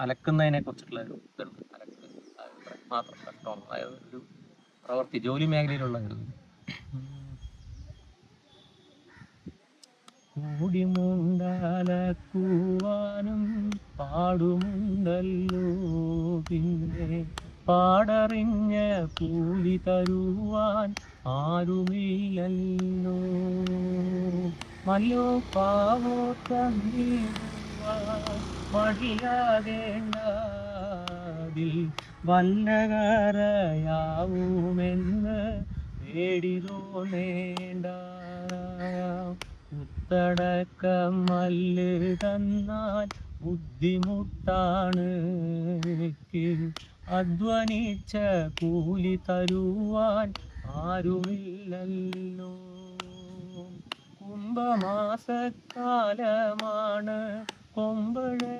അലക്കുന്നതിനെ കുറിച്ചിട്ടുള്ള ഒരു ഇതുണ്ട് മാത്രം അതായത് ഒരു പ്രവൃത്തി ജോലി മേഖലയിലുള്ള ഒരു. കൂടിമുണ്ടലക്കുവാനും പാടുമുണ്ടല്ലോ പിന്നെ പാടറിഞ്ഞ കൂലി തരുവാൻ ആരുമില്ലല്ലോ മല്ലോ പാവോ തന്നിടുവാൻ മടിയാകേണ്ടതിൽ വല്ലകരയാവുമെന്ന് പേടി തോന്നേണ്ട മല്ല് തന്നാൽ ബുദ്ധിമുട്ടാണ് അധ്വനിച്ച കൂലി തരുവാൻ ആരുമില്ലല്ലോ. കുംഭമാസക്കാലമാണ് കൊമ്പഴയിലാണലക്ക്